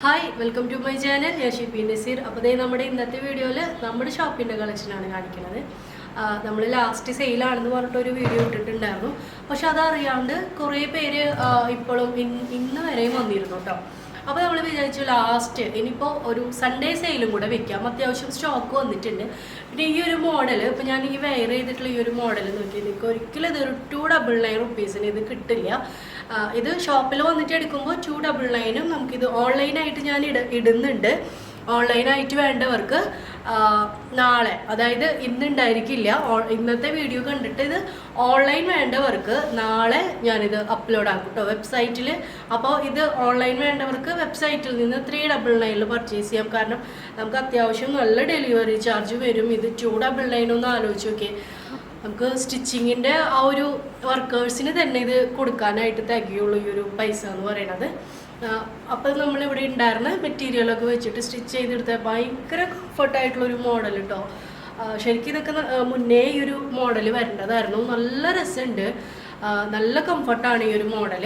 Hi welcome to my channel ഞാൻ ഷിപ്പി നസീർ അപ്പോൾ ദേ നമ്മുടെ ഇന്നത്തെ വീഡിയോയിൽ നമ്മുടെ ഷോപ്പിന്റെ കളക്ഷനാണ് കാണിക്കുന്നത് നമ്മൾ ലാസ്റ്റ് സെയിലാണെന്ന് പറഞ്ഞിട്ട് ഒരു വീഡിയോ ഇട്ടിട്ടുണ്ടായിരുന്നു. പക്ഷെ അതറിയാണ്ട് കുറേ പേര് ഇപ്പോഴും ഇന്ന് വരെയും വന്നിരുന്നു കേട്ടോ അപ്പോൾ നമ്മൾ വിചാരിച്ചു ലാസ്റ്റ് ഇനിയിപ്പോൾ ഒരു സൺഡേ സെയിലും കൂടെ വെക്കാം. അത്യാവശ്യം സ്റ്റോക്ക് വന്നിട്ടുണ്ട്. പിന്നെ ഈ ഒരു മോഡൽ ഇപ്പോൾ ഞാൻ ഈ വെയർ ചെയ്തിട്ടുള്ള ഈ ഒരു മോഡൽ നോക്കി എനിക്ക് ഒരിക്കലും ഇത് ടു ഡബിൾ നയൻ റുപ്പീസിന് ഇത് കിട്ടില്ല. ഇത് ഷോപ്പിൽ വന്നിട്ട് എടുക്കുമ്പോൾ ടു ഡബിൾ നയനും നമുക്കിത് ഓൺലൈനായിട്ട് ഞാൻ ഇട ഇടുന്നുണ്ട്. ഓൺലൈനായിട്ട് വേണ്ടവർക്ക് നാളെ അതായത് ഇന്നുണ്ടായിരിക്കില്ല ഇന്നത്തെ വീഡിയോ കണ്ടിട്ട് ഇത് ഓൺലൈൻ വേണ്ടവർക്ക് നാളെ ഞാനിത് അപ്ലോഡ് ആക്കും കേട്ടോ വെബ്സൈറ്റിൽ അപ്പോൾ ഇത് ഓൺലൈൻ വേണ്ടവർക്ക് വെബ്സൈറ്റിൽ നിന്ന് ത്രീ ഡബിൾ നയനിൽ പർച്ചേസ് ചെയ്യാം. കാരണം നമുക്ക് അത്യാവശ്യം നല്ല ഡെലിവറി ചാർജ് വരും. ഇത് ടു ഡബിൾ നയൻ ഒന്ന് ആലോചിച്ച് നോക്കിയേ. നമുക്ക് സ്റ്റിച്ചിങ്ങിന്റെ ആ ഒരു വർക്കേഴ്സിന് തന്നെ ഇത് കൊടുക്കാനായിട്ട് തികയുള്ളൂ ഈ ഒരു പൈസ എന്ന് പറയുന്നത്. അപ്പോൾ നമ്മളിവിടെ ഉണ്ടായിരുന്ന മെറ്റീരിയലൊക്കെ വെച്ചിട്ട് സ്റ്റിച്ച് ചെയ്തെടുത്ത ഭയങ്കര കംഫർട്ടായിട്ടുള്ളൊരു മോഡൽ കേട്ടോ ശരിക്കും ഇതൊക്കെ മുന്നേ ഈ ഒരു മോഡൽ വരേണ്ടതായിരുന്നു. നല്ല രസമുണ്ട്. നല്ല കംഫർട്ടാണ് ഈ ഒരു മോഡൽ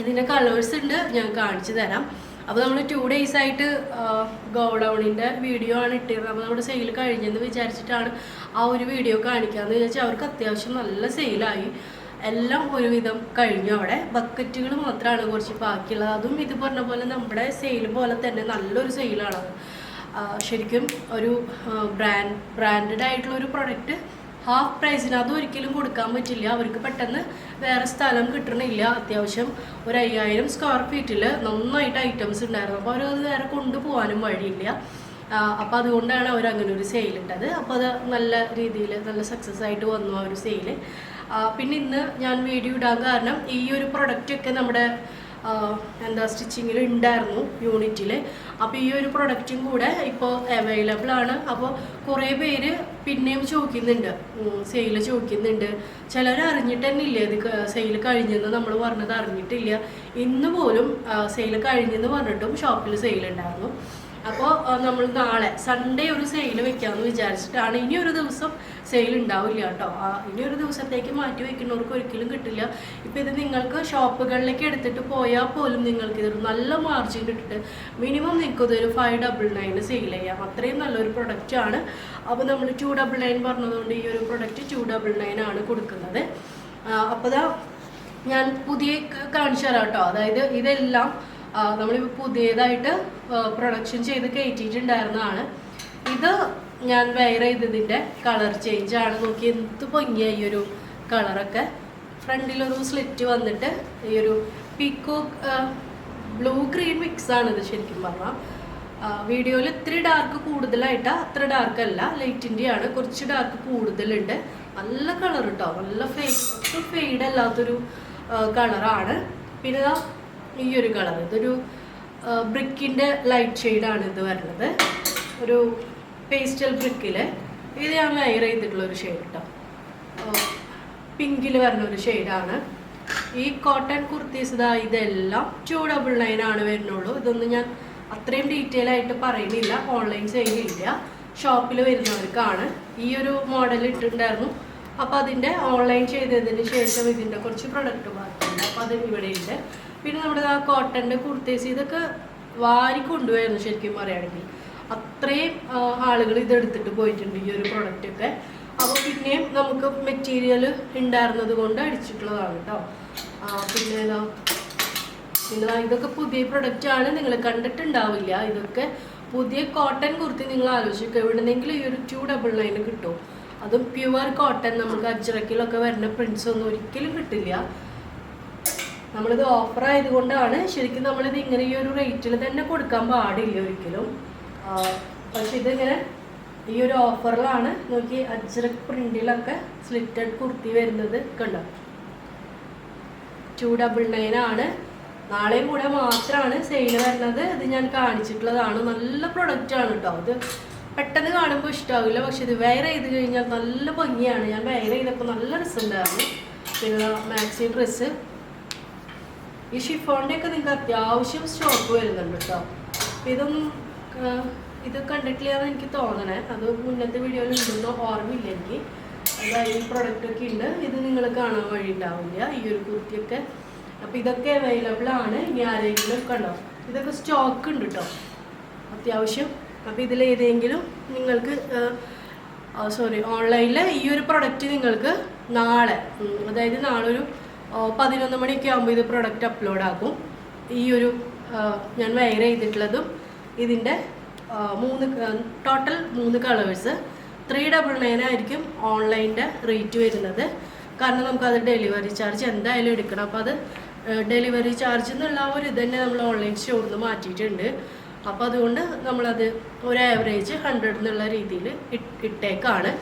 ഇതിന്റെ കളേഴ്സ് ഉണ്ട്. ഞാൻ കാണിച്ചു തരാം. അപ്പോൾ നമ്മൾ ടു ഡേയ്സ് ആയിട്ട് ഗോഡൗണിന്റെ വീഡിയോ ആണ് ഇട്ടിരുന്നത്. അപ്പോൾ നമ്മുടെ സെയിൽ കഴിഞ്ഞെന്ന് വിചാരിച്ചിട്ടാണ് ആ ഒരു വീഡിയോ കാണിക്കാമെന്ന് വിചാരിച്ചാൽ അവർക്ക് അത്യാവശ്യം നല്ല സെയിലായി എല്ലാം ഒരുവിധം കഴിഞ്ഞു. അവിടെ ബക്കറ്റുകൾ മാത്രമാണ് കുറച്ച് ബാക്കിയുള്ളത്. അതും ഇത് പറഞ്ഞ പോലെ നമ്മുടെ സെയിൽ പോലെ തന്നെ നല്ലൊരു സെയിലാണ് ശരിക്കും ഒരു ബ്രാൻഡ് ബ്രാൻഡഡ് ആയിട്ടുള്ള ഒരു പ്രൊഡക്റ്റ് ഹാഫ് പ്രൈസിന് അത് ഒരിക്കലും കൊടുക്കാൻ പറ്റില്ല. അവർക്ക് പെട്ടെന്ന് വേറെ സ്ഥലം കിട്ടണില്ല. അത്യാവശ്യം ഒരു അയ്യായിരം സ്ക്വയർ ഫീറ്റിൽ നന്നായിട്ട് ഐറ്റംസ് ഉണ്ടായിരുന്നു. അപ്പോൾ അവരത് വേറെ കൊണ്ടുപോകാനും വഴിയില്ല. അപ്പോൾ അതുകൊണ്ടാണ് അവർ അങ്ങനെ ഒരു സെയിൽ ഇട്ടത്. അപ്പോൾ അത് നല്ല രീതിയിൽ നല്ല സക്സസ് ആയിട്ട് വന്നു ആ ഒരു സെയിൽ പിന്നെ ഇന്ന് ഞാൻ വീഡിയോ ഇടാൻ കാരണം ഈ ഒരു പ്രൊഡക്റ്റൊക്കെ നമ്മുടെ എന്താ സ്റ്റിച്ചിങ്ങിൽ ഉണ്ടായിരുന്നു യൂണിറ്റിൽ അപ്പോൾ ഈ ഒരു പ്രൊഡക്റ്റും കൂടെ ഇപ്പോൾ അവൈലബിൾ ആണ്. അപ്പോൾ കുറേ പേര് പിന്നെയും ചോദിക്കുന്നുണ്ട്. സെയിൽ ചോദിക്കുന്നുണ്ട്. ചിലർ അറിഞ്ഞിട്ട് തന്നെ ഇല്ല ഇത് സെയിൽ കഴിഞ്ഞെന്ന്. നമ്മൾ പറഞ്ഞത് അറിഞ്ഞിട്ടില്ല. ഇന്ന് പോലും സെയിൽ കഴിഞ്ഞെന്ന് പറഞ്ഞിട്ടും ഷോപ്പിൽ സെയിൽ ഉണ്ടായിരുന്നു. അപ്പോൾ നമ്മൾ നാളെ സൺഡേ ഒരു സെയിൽ വെക്കാമെന്ന് വിചാരിച്ചിട്ടാണ് ഇനി ഒരു ദിവസം സെയിൽ ഉണ്ടാവില്ല കേട്ടോ. ആ, ഇനി ഒരു ദിവസത്തേക്ക് മാറ്റി വെക്കുന്നവർക്ക് ഒരിക്കലും കിട്ടില്ല. ഇപ്പം ഇത് നിങ്ങൾക്ക് ഷോപ്പുകളിലേക്ക് എടുത്തിട്ട് പോയാൽ പോലും നിങ്ങൾക്ക് ഇതൊരു നല്ല മാർജിൻ ഇട്ടിട്ട് മിനിമം നിങ്ങൾക്ക് ഇതൊരു ഫൈവ് ഡബിൾ നയൻ സെയിൽ ചെയ്യാം. അത്രയും നല്ലൊരു പ്രൊഡക്റ്റ് ആണ്. അപ്പോൾ നമ്മൾ ടു ഡബിൾ നയൻ പറഞ്ഞതുകൊണ്ട് ഈ ഒരു പ്രൊഡക്റ്റ് ടു ഡബിൾ നയൻ ആണ് കൊടുക്കുന്നത്. അപ്പോൾ ഞാൻ പുതിയ കാണിച്ചു തരാം കേട്ടോ. അതായത് ഇതെല്ലാം നമ്മളിപ്പോൾ പുതിയതായിട്ട് പ്രൊഡക്ഷൻ ചെയ്ത് കയറ്റിയിട്ടുണ്ടായിരുന്നതാണ് ഇത് ഞാൻ വെയർ ചെയ്തതിന്റെ കളർ ചേഞ്ച് ആണ്. നോക്കി എന്ത് ഭംഗിയായി ഈ ഒരു കളറൊക്കെ ഫ്രണ്ടിലൊരു സ്ലിറ്റ് വന്നിട്ട് ഈ ഒരു പീക്കോ ബ്ലൂ ഗ്രീൻ മിക്സ് ആണ് ഇത് ശരിക്കും പറഞ്ഞാൽ വീഡിയോയിൽ ഇത്തിരി ഡാർക്ക് കൂടുതലായിട്ടാ അത്ര ഡാർക്ക് അല്ല. ലൈറ്റിന്റെ ആണ്. കുറച്ച് ഡാർക്ക് കൂടുതലുണ്ട്. നല്ല കളർ കേട്ടോ നല്ല ഫെയ്ഡ് ഫെയ്ഡ് അല്ലാത്തൊരു കളറാണ് പിന്നെ ഈ ഒരു കളർ. ഇതൊരു ബ്രിക്കിന്റെ ലൈറ്റ് ഷെയ്ഡാണ് ഇത് വരുന്നത്. ഒരു പേസ്റ്റൽ ബ്രിക്കിൽ ഇത് ഞാൻ വെയർ ചെയ്തിട്ടുള്ള ഒരു ഷെയ്ഡ് കേട്ടോ പിങ്കിൽ വരുന്ന ഒരു ഷെയ്ഡാണ് ഈ കോട്ടൺ കുർത്തീസ് ഇതാ ഇതെല്ലാം ടു ഡബിൾ നയൻ ആണ് വരുന്നുള്ളൂ. ഇതൊന്നും ഞാൻ അത്രയും ഡീറ്റെയിൽ ആയിട്ട് പറയുന്നില്ല. ഓൺലൈൻ സെയിലില്ല ഷോപ്പിൽ വരുന്നവർക്കാണ്. ഈ ഒരു മോഡൽ ഇട്ടിട്ടുണ്ടായിരുന്നു. അപ്പോൾ അതിന്റെ ഓൺലൈൻ ചെയ്തതിന് ശേഷം ഇതിന്റെ കുറച്ച് പ്രൊഡക്റ്റ് ബാക്കിയുണ്ട് അപ്പോൾ അത് ഇവിടെ ഉണ്ട് പിന്നെ നമ്മുടെ ആ കോട്ടന്റെ കുർത്തേസ് ഇതൊക്കെ വാരി കൊണ്ടുപോയിരുന്നു ശരിക്കും പറയുകയാണെങ്കിൽ അത്രയും ആളുകൾ ഇത് എടുത്തിട്ട് പോയിട്ടുണ്ട് ഈ ഒരു പ്രൊഡക്റ്റ് ഒക്കെ. അപ്പോൾ പിന്നെയും നമുക്ക് മെറ്റീരിയൽ ഉണ്ടായിരുന്നത് കൊണ്ട് അടിച്ചിട്ടുള്ളതാണ് കേട്ടോ പിന്നെ ഏതാ? ഇതൊക്കെ പുതിയ പ്രൊഡക്റ്റ് ആണ്. നിങ്ങൾ കണ്ടിട്ടുണ്ടാവില്ല. ഇതൊക്കെ പുതിയ കോട്ടൺ കുർത്തി നിങ്ങൾ ആലോചിക്കുക എവിടെന്നെങ്കിലും ഈ ഒരു ടു ഡബിൾ നയൻ കിട്ടും. അതും പ്യുവർ കോട്ടൺ നമുക്ക് അജ്രക്കിലൊക്കെ വരുന്ന പ്രിൻസ് ഒന്നും ഒരിക്കലും കിട്ടില്ല. നമ്മളിത് ഓഫർ ആയതുകൊണ്ടാണ് ശരിക്കും നമ്മളിത് ഇങ്ങനെ ഈ ഒരു റേറ്റിൽ തന്നെ കൊടുക്കാൻ പാടില്ല ഒരിക്കലും. പക്ഷെ ഇതിങ്ങനെ ഈ ഒരു ഓഫറിലാണ് നോക്കി അജ്രക് പ്രിന്റിലൊക്കെ സ്ലിറ്റഡ് കുർത്തി വരുന്നത് കണ്ടോ? ടു ഡബിൾ നയൻ ആണ്. നാളെയും കൂടെ മാത്രമാണ് സെയിൽ വരുന്നത്. ഇത് ഞാൻ കാണിച്ചിട്ടുള്ളതാണ്. നല്ല പ്രൊഡക്റ്റ് ആണ് കേട്ടോ ഇത് പെട്ടെന്ന് കാണുമ്പോൾ ഇഷ്ടമാവില്ല പക്ഷെ ഇത് വെയർ ചെയ്ത് കഴിഞ്ഞാൽ നല്ല ഭംഗിയാണ്. ഞാൻ വെയർ ചെയ്തപ്പോൾ നല്ല രസമുണ്ടായിരുന്നു. പിന്നെ മാക്സി ഡ്രസ്സ് ഈ ഷിഫോണിന്റെ ഒക്കെ നിങ്ങൾക്ക് അത്യാവശ്യം സ്റ്റോക്ക് വരുന്നുണ്ട് കേട്ടോ ആ, ഇത് കണ്ടിട്ടില്ലാന്ന് എനിക്ക് തോന്നണേ. അത് മുന്നത്തെ വീഡിയോയിൽ ഉണ്ടെന്ന് ഓർമ്മയില്ല എനിക്ക് അതായത് ഈ പ്രൊഡക്റ്റ് ഒക്കെ ഉണ്ട്. ഇത് നിങ്ങൾ കാണാൻ വഴി ഉണ്ടാവില്ല ഈ ഒരു കുർത്തിയൊക്കെ. അപ്പം ഇതൊക്കെ അവൈലബിൾ ആണ്. ഇനി ആരെങ്കിലും കണ്ടോ? ഇതൊക്കെ സ്റ്റോക്ക് ഉണ്ട് കേട്ടോ അത്യാവശ്യം. അപ്പോൾ ഇതിൽ ഏതെങ്കിലും നിങ്ങൾക്ക് സോറി ഓൺലൈനിൽ ഈ ഒരു പ്രൊഡക്റ്റ് നിങ്ങൾക്ക് നാളെ അതായത് നാളെ ഒരു പതിനൊന്ന് മണിയൊക്കെ ആകുമ്പോൾ ഇത് പ്രൊഡക്റ്റ് അപ്ലോഡ് ആക്കും. ഈ ഒരു ഞാൻ വയർ ചെയ്തിട്ടുള്ളതും ഇതിന്റെ മൂന്ന് ടോട്ടൽ മൂന്ന് കളേഴ്സ് ത്രീ ഡബിൾ നയൻ ആയിരിക്കും ഓൺലൈന്റെ റേറ്റ് വരുന്നത്. കാരണം നമുക്കത് ഡെലിവറി ചാർജ് എന്തായാലും എടുക്കണം. അപ്പോൾ അത് ഡെലിവറി ചാർജ് എന്നുള്ള ഒരു ഇത് തന്നെ നമ്മൾ ഓൺലൈൻ സ്റ്റോറിൽ നിന്ന് മാറ്റിയിട്ടുണ്ട്. അപ്പോൾ അതുകൊണ്ട് നമ്മളത് ഒരു ആവറേജ് ഹൺഡ്രഡ് എന്നുള്ള രീതിയിൽ ഇട്ടേക്കാണ്.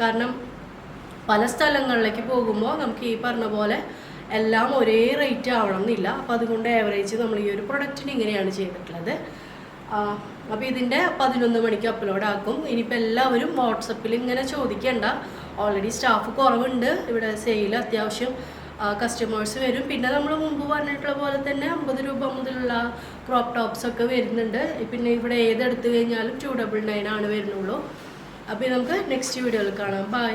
കാരണം പല സ്ഥലങ്ങളിലേക്ക് പോകുമ്പോൾ നമുക്ക് ഈ പറഞ്ഞ പോലെ എല്ലാം ഒരേ റേറ്റ് ആവണം എന്നില്ല അപ്പോൾ അതുകൊണ്ട് ആവറേജ് നമ്മൾ ഈ ഒരു പ്രൊഡക്റ്റിന് ഇങ്ങനെയാണ് ചെയ്തിട്ടുള്ളത്. അപ്പോൾ ഇതിന്റെ പതിനൊന്ന് മണിക്ക് അപ്ലോഡ് ആക്കും. ഇനിയിപ്പോൾ എല്ലാവരും വാട്സപ്പിൽ ഇങ്ങനെ ചോദിക്കേണ്ട. ഓൾറെഡി സ്റ്റാഫ് കുറവുണ്ട്. ഇവിടെ സെയിൽ അത്യാവശ്യം കസ്റ്റമേഴ്സ് വരും. പിന്നെ നമ്മൾ മുമ്പ് പറഞ്ഞിട്ടുള്ള പോലെ തന്നെ അമ്പത് രൂപ മുതലുള്ള ക്രോപ്പ് ടോപ്സ് ഒക്കെ വരുന്നുണ്ട്. പിന്നെ ഇവിടെ ഏതെടുത്തു കഴിഞ്ഞാലും ടു ഡബിൾ നയൻ ആണ് വരുന്നുള്ളൂ. അപ്പോൾ നമുക്ക് നെക്സ്റ്റ് വീഡിയോയിൽ കാണാം. ബൈ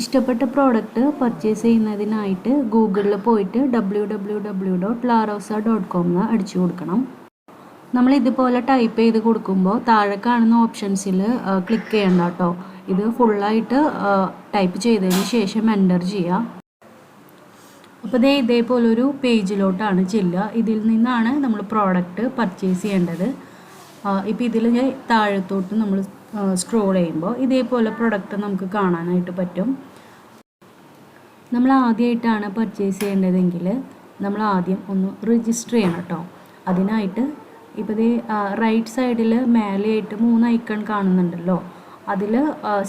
ഇഷ്ടപ്പെട്ട പ്രോഡക്റ്റ് പർച്ചേസ് ചെയ്യുന്നതിനായിട്ട് ഗൂഗിളിൽ പോയിട്ട് W W W dot Larosa dot com എന്ന് അടിച്ചു കൊടുക്കണം. നമ്മൾ ഇതുപോലെ ടൈപ്പ് ചെയ്ത് കൊടുക്കുമ്പോൾ താഴെ കാണുന്ന ഓപ്ഷൻസിൽ ക്ലിക്ക് ചെയ്യണ്ട കേട്ടോ ഇത് ഫുള്ളായിട്ട് ടൈപ്പ് ചെയ്തതിന് ശേഷം എന്റർ ചെയ്യുക അപ്പോൾ ദേ ഇതേപോലൊരു പേജിലോട്ടാണ് ചെല്ലുക. ഇതിൽ നിന്നാണ് നമ്മൾ പ്രോഡക്റ്റ് പർച്ചേസ് ചെയ്യേണ്ടത്. ഇപ്പോൾ ഇതിൽ താഴത്തോട്ട് നമ്മൾ സ്ക്രോൾ ചെയ്യുമ്പോൾ ഇതേപോലെ പ്രൊഡക്റ്റ് നമുക്ക് കാണാനായിട്ട് പറ്റും. നമ്മൾ ആദ്യമായിട്ടാണ് പർച്ചേസ് ചെയ്യേണ്ടതെങ്കിൽ നമ്മൾ ആദ്യം ഒന്ന് രജിസ്റ്റർ ചെയ്യണം കേട്ടോ. അതിനായിട്ട് ഇപ്പോൾ ഇത് റൈറ്റ് സൈഡിൽ മേലെയായിട്ട് മൂന്ന് ഐക്കൺ കാണുന്നുണ്ടല്ലോ. അതിൽ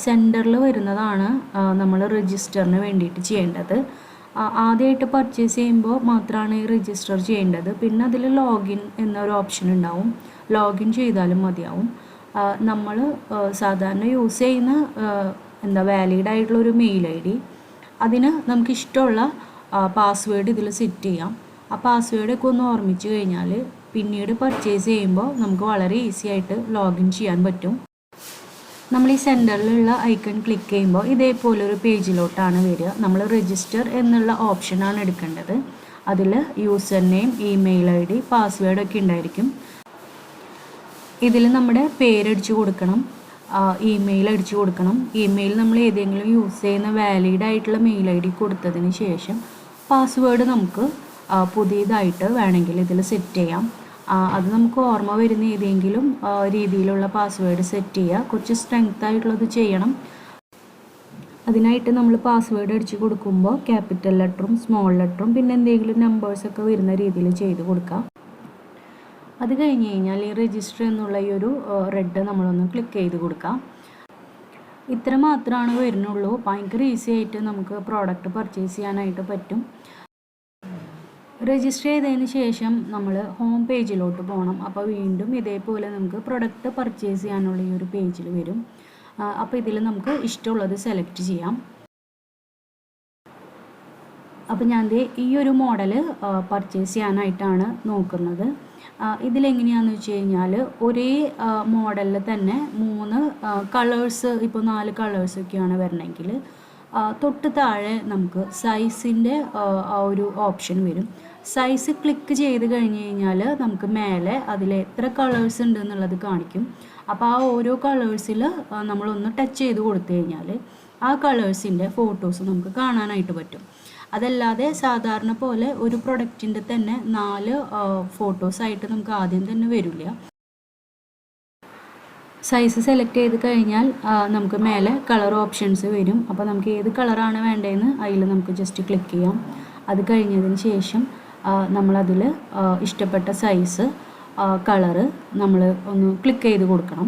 സെന്ററിൽ വരുന്നതാണ് നമ്മൾ രജിസ്റ്ററിന് വേണ്ടിയിട്ട് ചെയ്യേണ്ടത്. ആദ്യമായിട്ട് പർച്ചേസ് ചെയ്യുമ്പോൾ മാത്രമാണ് രജിസ്റ്റർ ചെയ്യേണ്ടത്. പിന്നെ അതിൽ ലോഗിൻ എന്നൊരു ഓപ്ഷൻ ഉണ്ടാവും. ലോഗിൻ ചെയ്താലും മതിയാവും. നമ്മൾ സാധാരണ യൂസ് ചെയ്യുന്ന എന്താ വാലിഡ് ആയിട്ടുള്ള ഒരു മെയിൽ ഐ ഡി. അതിന് നമുക്ക് ഇഷ്ടമുള്ള പാസ്വേഡ് ഇതിൽ സെറ്റ് ചെയ്യാം. ആ പാസ്വേഡൊക്കെ ഒന്ന് ഓർമ്മിച്ച് കഴിഞ്ഞാൽ പിന്നീട് പർച്ചേസ് ചെയ്യുമ്പോൾ നമുക്ക് വളരെ ഈസി ആയിട്ട് ലോഗിൻ ചെയ്യാൻ പറ്റും. നമ്മൾ ഈ സെന്ററിലുള്ള ഐക്കൺ ക്ലിക്ക് ചെയ്യുമ്പോൾ ഇതേപോലെ ഒരു പേജിലോട്ടാണ് വരിക. നമ്മൾ രജിസ്റ്റർ എന്നുള്ള ഓപ്ഷനാണ് എടുക്കേണ്ടത്. അതിൽ user name email I D പാസ്വേഡൊക്കെ ഉണ്ടായിരിക്കും. ഇതിൽ നമ്മുടെ പേരടിച്ച് കൊടുക്കണം. ഇമെയിൽ അടിച്ച് കൊടുക്കണം. ഇമെയിൽ നമ്മൾ ഏതെങ്കിലും യൂസ് ചെയ്യുന്ന വാലിഡ് ആയിട്ടുള്ള മെയിൽ ഐ ഡി കൊടുത്തതിന് ശേഷം പാസ്വേഡ് നമുക്ക് പുതിയതായിട്ട് വേണമെങ്കിൽ ഇതിൽ സെറ്റ് ചെയ്യാം. അത് നമുക്ക് ഓർമ്മ വരുന്ന ഏതെങ്കിലും രീതിയിലുള്ള പാസ്വേഡ് സെറ്റ് ചെയ്യുക. കുറച്ച് സ്ട്രെങ്ത് ആയിട്ടുള്ളത് ചെയ്യണം. അതിനായിട്ട് നമ്മൾ പാസ്വേഡ് അടിച്ച് കൊടുക്കുമ്പോൾ ക്യാപിറ്റൽ ലെറ്ററും സ്മോൾ ലെറ്ററും പിന്നെ എന്തെങ്കിലും നമ്പേഴ്സൊക്കെ വരുന്ന രീതിയിൽ ചെയ്ത് കൊടുക്കാം. അത് കഴിഞ്ഞ് കഴിഞ്ഞാൽ ഈ രജിസ്റ്റർ എന്നുള്ള ഈ ഒരു റെഡ് നമ്മളൊന്ന് ക്ലിക്ക് ചെയ്ത് കൊടുക്കാം. ഇത്ര മാത്രമാണ് വരുന്നുള്ളൂ. ഭയങ്കര ഈസി ആയിട്ട് നമുക്ക് പ്രോഡക്റ്റ് പർച്ചേസ് ചെയ്യാനായിട്ട് പറ്റും. രജിസ്റ്റർ ചെയ്തതിന് ശേഷം നമ്മൾ ഹോം പേജിലോട്ട് പോകണം അപ്പോൾ വീണ്ടും ഇതേപോലെ നമുക്ക് പ്രൊഡക്റ്റ് പർച്ചേസ് ചെയ്യാനുള്ള ഈ ഒരു പേജിൽ വരും. അപ്പോൾ ഇതിൽ നമുക്ക് ഇഷ്ടമുള്ളത് സെലക്ട് ചെയ്യാം. അപ്പോൾ ഞാൻ ഈ ഒരു മോഡൽ പർച്ചേസ് ചെയ്യാനായിട്ടാണ് നോക്കുന്നത്. ഇതിലെങ്ങനെയാണെന്ന് വെച്ച് കഴിഞ്ഞാൽ ഒരേ മോഡലിൽ തന്നെ മൂന്ന് കളേഴ്സ് ഇപ്പോൾ നാല് കളേഴ്സൊക്കെയാണ് വരണമെങ്കിൽ തൊട്ട് താഴെ നമുക്ക് സൈസിന്റെ ആ ഒരു ഓപ്ഷൻ വരും. സൈസ് ക്ലിക്ക് ചെയ്ത് കഴിഞ്ഞ് കഴിഞ്ഞാൽ നമുക്ക് മേലെ അതിൽ എത്ര കളേഴ്സ് ഉണ്ട് എന്നുള്ളത് കാണിക്കും. അപ്പോൾ ആ ഓരോ കളേഴ്സിൽ നമ്മളൊന്ന് ടച്ച് ചെയ്ത് കൊടുത്തു കഴിഞ്ഞാൽ ആ കളേഴ്സിന്റെ ഫോട്ടോസ് നമുക്ക് കാണാനായിട്ട് പറ്റും. അതല്ലാതെ സാധാരണ പോലെ ഒരു പ്രൊഡക്റ്റിന്റെ തന്നെ നാല് ഫോട്ടോസ് ആയിട്ട് നമുക്ക് ആദ്യം തന്നെ വരില്ല. സൈസ് സെലക്ട് ചെയ്ത് കഴിഞ്ഞാൽ നമുക്ക് മേലെ കളർ ഓപ്ഷൻസ് വരും. അപ്പോൾ നമുക്ക് ഏത് കളറാണ് വേണ്ടതെന്ന് അതിൽ നമുക്ക് ജസ്റ്റ് ക്ലിക്ക് ചെയ്യാം. അത് കഴിഞ്ഞതിന് ശേഷം നമ്മളതിൽ ഇഷ്ടപ്പെട്ട സൈസ് കളറ് നമ്മൾ ഒന്ന് ക്ലിക്ക് ചെയ്ത് കൊടുക്കണം.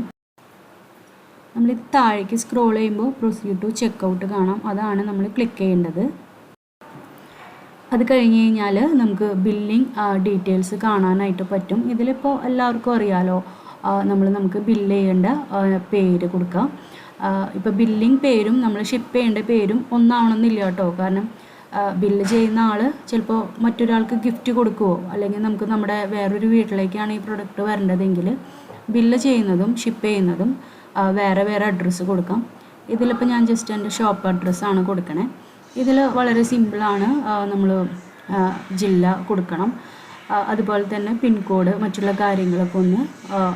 നമ്മൾ താഴേക്ക് സ്ക്രോൾ ചെയ്യുമ്പോൾ പ്രൊസീഡ് ടു ചെക്കൗട്ട് കാണാം. അതാണ് നമ്മൾ ക്ലിക്ക് ചെയ്യേണ്ടത്. അത് കഴിഞ്ഞ് കഴിഞ്ഞാൽ നമുക്ക് ബില്ലിംഗ് ഡീറ്റെയിൽസ് കാണാനായിട്ട് പറ്റും. ഇതിലിപ്പോൾ എല്ലാവർക്കും അറിയാലോ നമ്മൾ നമുക്ക് ബില്ല് ചെയ്യേണ്ട പേര് കൊടുക്കാം. ഇപ്പോൾ ബില്ലിംഗ് പേരും നമ്മൾ ഷിപ്പ് ചെയ്യേണ്ട പേരും ഒന്നാവണമെന്നില്ല കേട്ടോ. കാരണം ബില്ല് ചെയ്യുന്ന ആൾ ചിലപ്പോൾ മറ്റൊരാൾക്ക് ഗിഫ്റ്റ് കൊടുക്കുവോ? അല്ലെങ്കിൽ നമുക്ക് നമ്മുടെ വേറൊരു വീട്ടിലേക്കാണ് ഈ പ്രൊഡക്റ്റ് വരേണ്ടതെങ്കിൽ ബില്ല് ചെയ്യുന്നതും ഷിപ്പ് ചെയ്യുന്നതും വേറെ വേറെ അഡ്രസ്സ് കൊടുക്കാം. ഇതിലിപ്പോൾ ഞാൻ ജസ്റ്റ് എന്റെ ഷോപ്പ് അഡ്രസ്സാണ് കൊടുക്കണേ. ഇതിൽ വളരെ സിമ്പിളാണ് നമ്മൾ ജില്ല കൊടുക്കണം. അതുപോലെ തന്നെ പിൻകോഡ് മറ്റുള്ള കാര്യങ്ങളൊക്കെ ഒന്ന്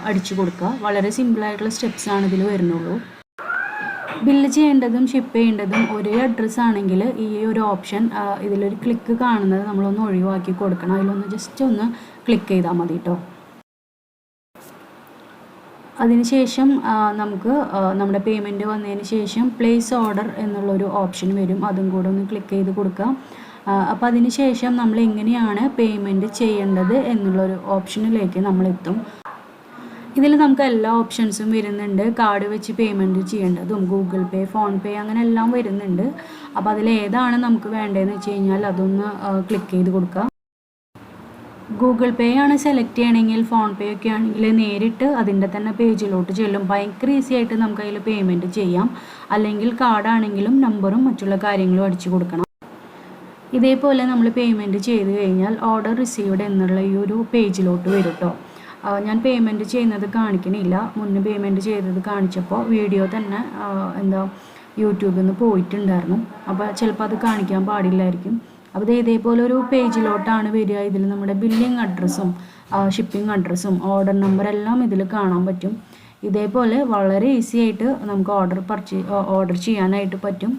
അടിച്ചു കൊടുക്കുക. വളരെ സിമ്പിളായിട്ടുള്ള സ്റ്റെപ്സാണ് ഇതിൽ വരുന്നുള്ളൂ. ബില്ല് ചെയ്യേണ്ടതും ഷിപ്പ് ചെയ്യേണ്ടതും ഒരേ അഡ്രസ്സ് ആണെങ്കിൽ ഈ ഒരു ഓപ്ഷൻ ഇതിലൊരു ക്ലിക്ക് കാണുന്നത് നമ്മളൊന്ന് ഒഴിവാക്കി കൊടുക്കണം. അതിലൊന്ന് ജസ്റ്റ് ഒന്ന് ക്ലിക്ക് ചെയ്താൽ മതി കേട്ടോ അതിനുശേഷം ശേഷം നമുക്ക് നമ്മുടെ പേയ്മെന്റ് വന്നതിന് ശേഷം പ്ലേസ് ഓർഡർ എന്നുള്ളൊരു ഓപ്ഷൻ വരും. അതും കൂടെ ഒന്ന് ക്ലിക്ക് ചെയ്ത് കൊടുക്കുക അപ്പോൾ അതിന് ശേഷം നമ്മൾ എങ്ങനെയാണ് പേയ്മെന്റ് ചെയ്യേണ്ടത് എന്നുള്ളൊരു ഓപ്ഷനിലേക്ക് നമ്മളെത്തും ഇതിൽ നമുക്ക് എല്ലാ ഓപ്ഷൻസും വരുന്നുണ്ട്. കാർഡ് വെച്ച് പേയ്മെന്റ് ചെയ്യേണ്ടതും ഗൂഗിൾ പേ ഫോൺ പേ അങ്ങനെ എല്ലാം വരുന്നുണ്ട്. അപ്പോൾ അതിൽ ഏതാണ് നമുക്ക് വേണ്ടതെന്ന് വെച്ച് കഴിഞ്ഞാൽ അതൊന്ന് ക്ലിക്ക് ചെയ്ത് കൊടുക്കുക ഗൂഗിൾ പേ ആണ് സെലക്ട് ചെയ്യണമെങ്കിൽ ഫോൺ പേ ഒക്കെ ആണെങ്കിൽ നേരിട്ട് അതിന്റെ തന്നെ പേജിലോട്ട് ചെല്ലും. ഭയങ്കര ഈസി ആയിട്ട് നമുക്ക് അതിൽ പേയ്മെന്റ് ചെയ്യാം. അല്ലെങ്കിൽ കാർഡാണെങ്കിലും നമ്പറും മറ്റുള്ള കാര്യങ്ങളും അടിച്ചു കൊടുക്കണം. ഇതേപോലെ നമ്മൾ പേയ്മെന്റ് ചെയ്ത് കഴിഞ്ഞാൽ ഓർഡർ റിസീവ്ഡ് എന്നുള്ള ഈ ഒരു പേജിലോട്ട് വരും കേട്ടോ ഞാൻ പേയ്മെന്റ് ചെയ്യുന്നത് കാണിക്കണില്ല. മുന്നേ പേയ്മെന്റ് ചെയ്തത് കാണിച്ചപ്പോൾ വീഡിയോ തന്നെ എന്താ യൂട്യൂബിൽ നിന്ന് പോയിട്ടുണ്ടായിരുന്നു. അപ്പോൾ ചിലപ്പോൾ അത് കാണിക്കാൻ പാടില്ലായിരിക്കും. അപ്പോൾ ഇത് ഇതേപോലെ ഒരു പേജിലോട്ടാണ് വരിക. ഇതിൽ നമ്മുടെ ബില്ലിംഗ് അഡ്രസ്സും ഷിപ്പിംഗ് അഡ്രസ്സും ഓർഡർ നമ്പർ എല്ലാം ഇതിൽ കാണാൻ പറ്റും. ഇതേപോലെ വളരെ ഈസി ആയിട്ട് നമുക്ക് ഓർഡർ പർച്ചേ ഓർഡർ ചെയ്യാനായിട്ട് പറ്റും.